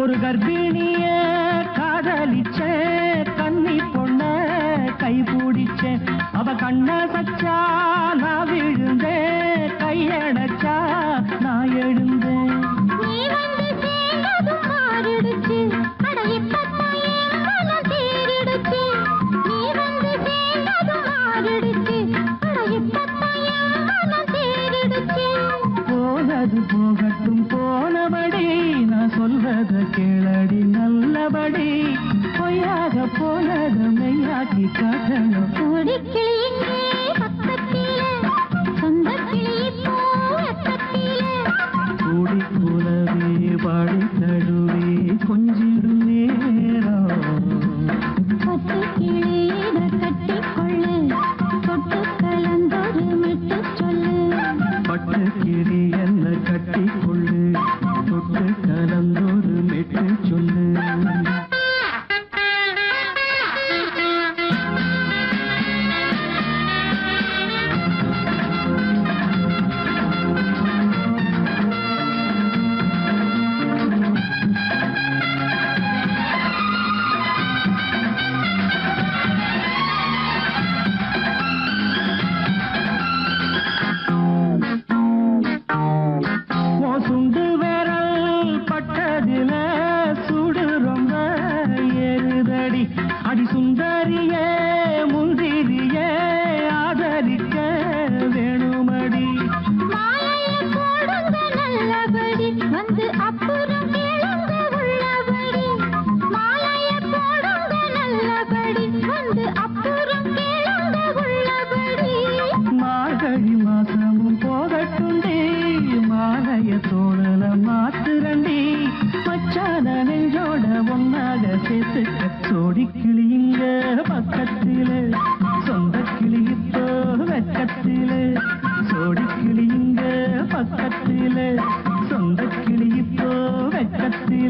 ஒரு கர்ப்பிணிய காதலிச்ச கண்ணி பொண்ண கை பிடிச்ச அவ கண்ண சச்சா நான் விழுந்தே கையடைச்சா நான் எழுந்த போல மெய்யாக்கி காட்டணும்.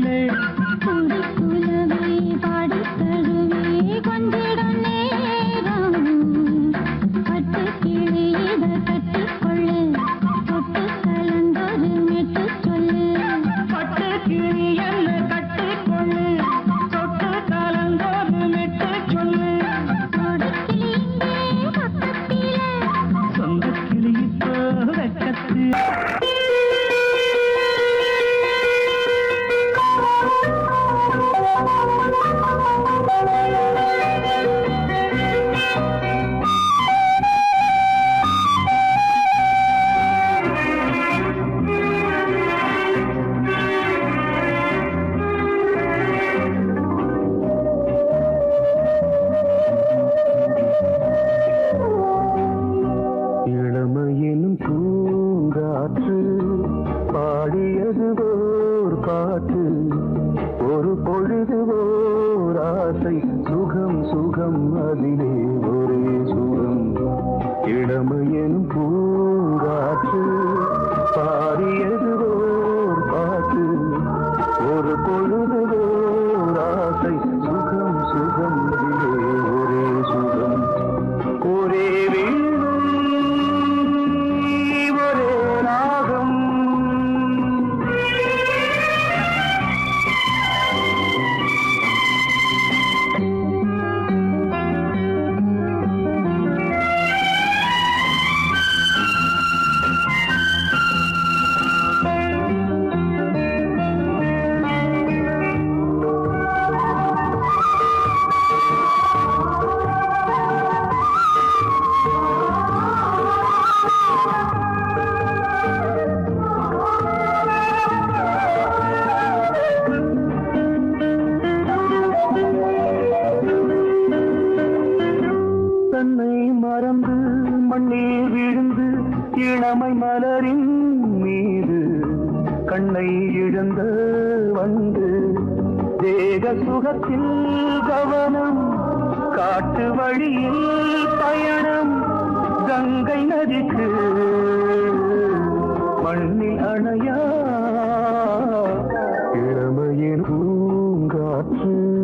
में இளமையனும் பூங்காற்று கண்டு சுகத்தில் கவனம் காட்டு வழியில் பயணம் கங்கை நதிக்கு மண்ணில் அணையா இளமையின் பூங்காற்று.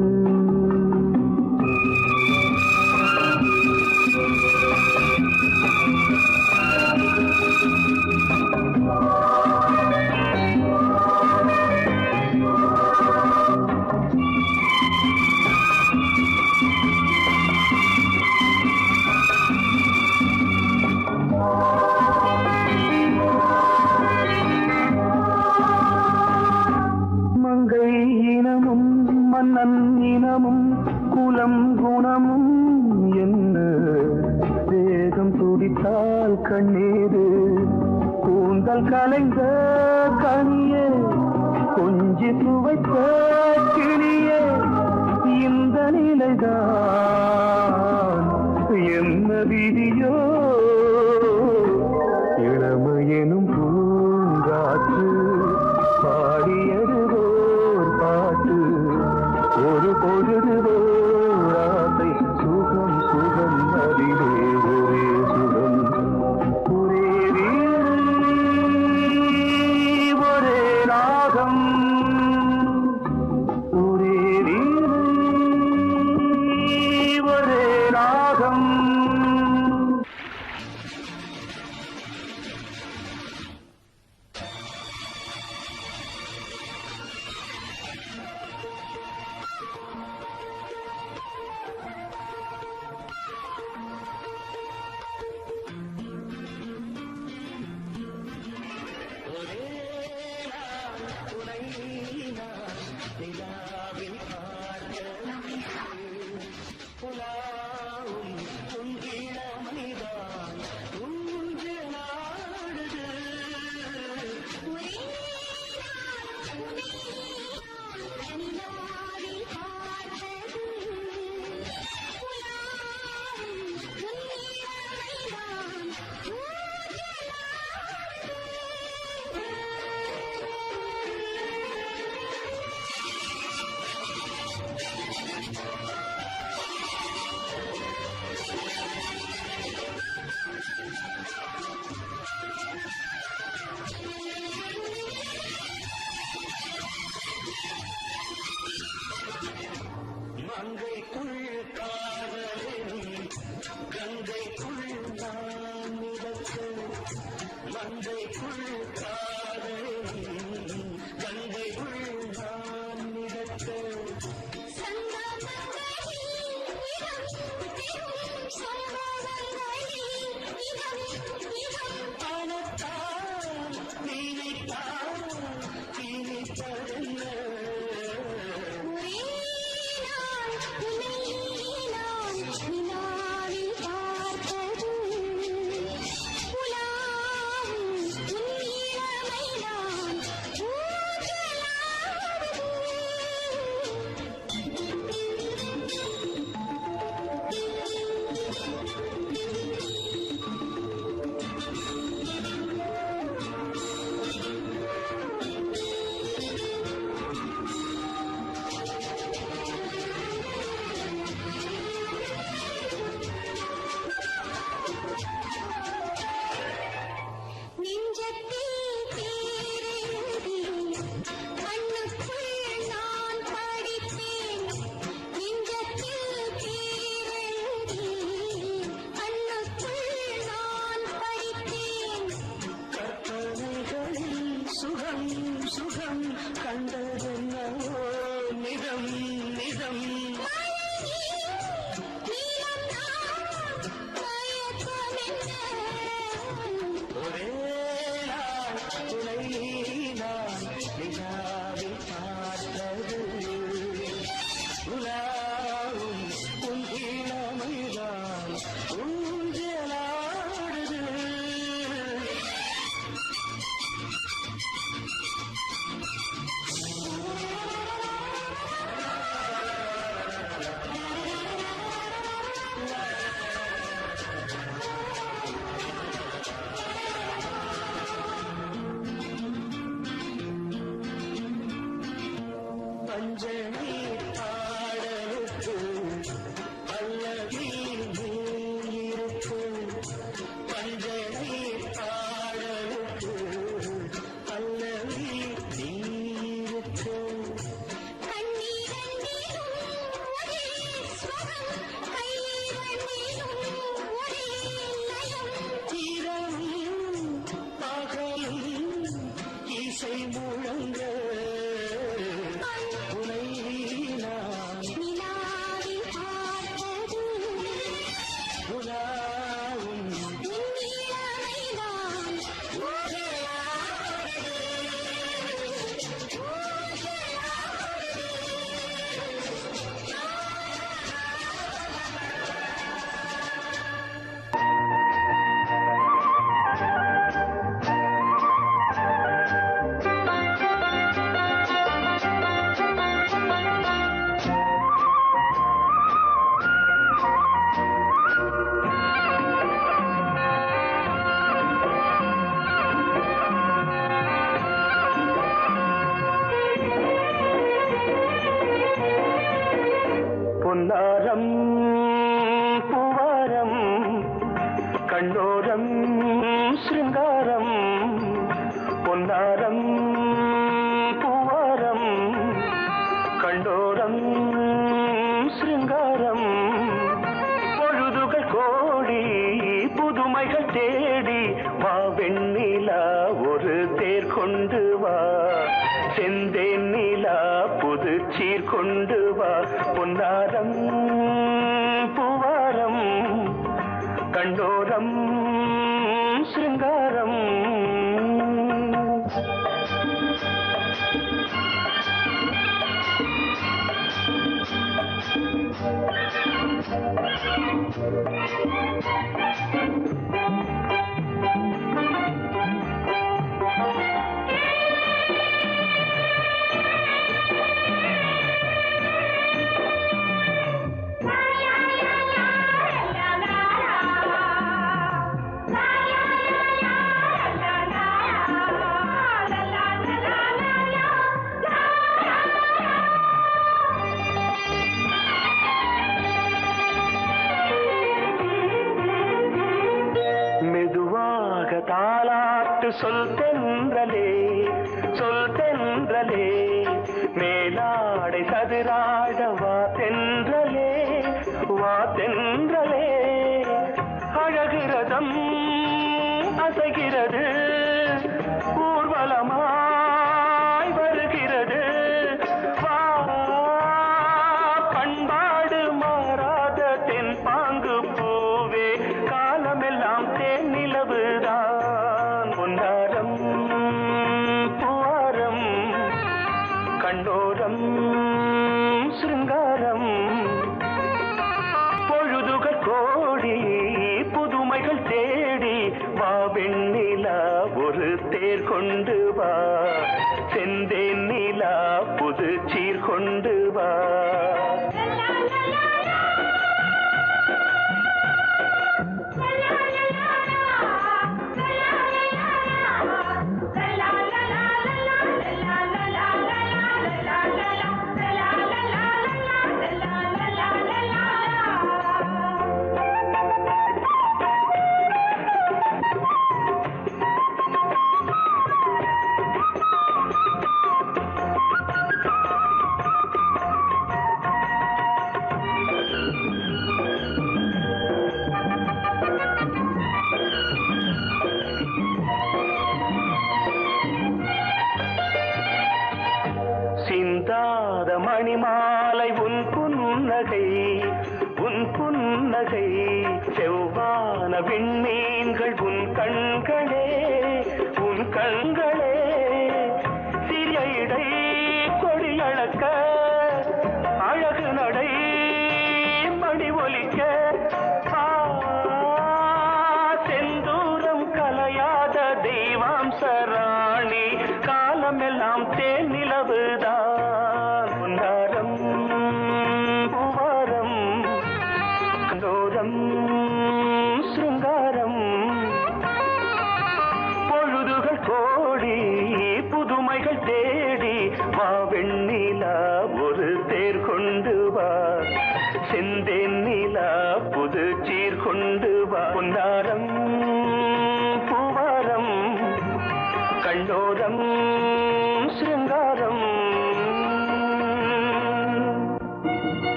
குலம் குணமும் என்ன? வேகம் துடித்தால் கண்ணீரு. கூந்தல் கலைந்த கனியே கொஞ்சி துவைத்த கிளியே இந்த நிலைதான். என்ன விதியோ 앉아요. சொல் தென்றலே சொல் தென்றலே மேலாடை சதுரா மாத மணி மாலை உன் புன்னகை உன் புன்னகை செவ்வான விண்மீன்கள் உன் கண்களே உன் கண்களே.